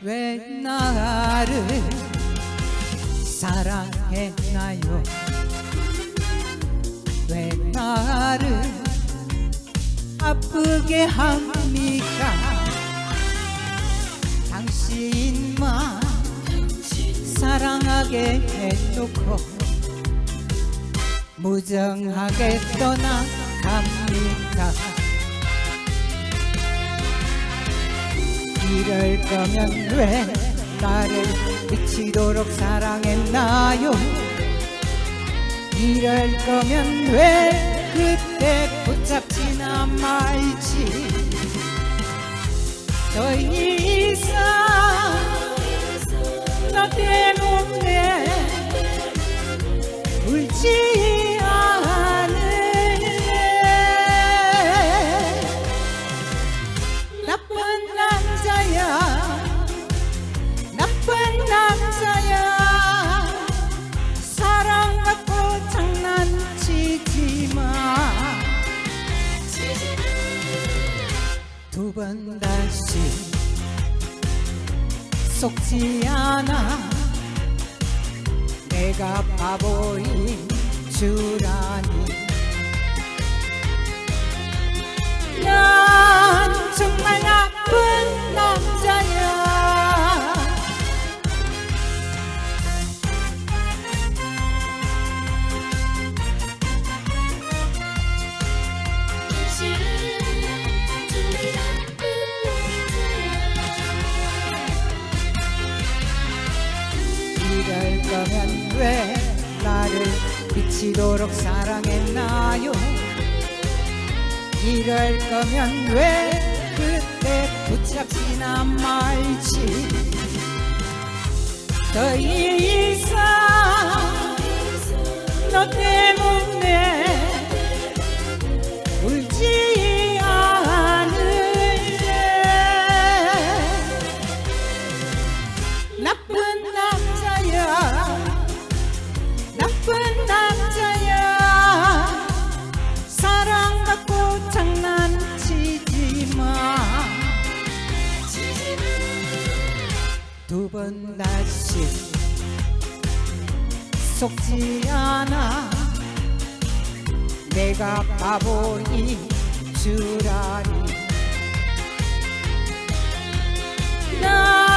왜 나를 사랑했나요? 왜 나를 아프게 합니까? 당신만 사랑하게 해놓고 무정하게 떠나갑니까 이럴 거면 왜 나를 미치도록 사랑했나요? 이럴 거면 왜 그때 붙잡지나 말지? 더 이상 나 때문에 울지 두 번 다시 속지 않아. 내가 바보인 줄 아니 거면 왜 나를 미치도록 사랑했나요? 이럴 거면 왜 그때 붙잡지나 말지? 더 이상 너 때문에 지지마. 두 번 다시 속지 않아. 내가 바보인 줄 아니. 나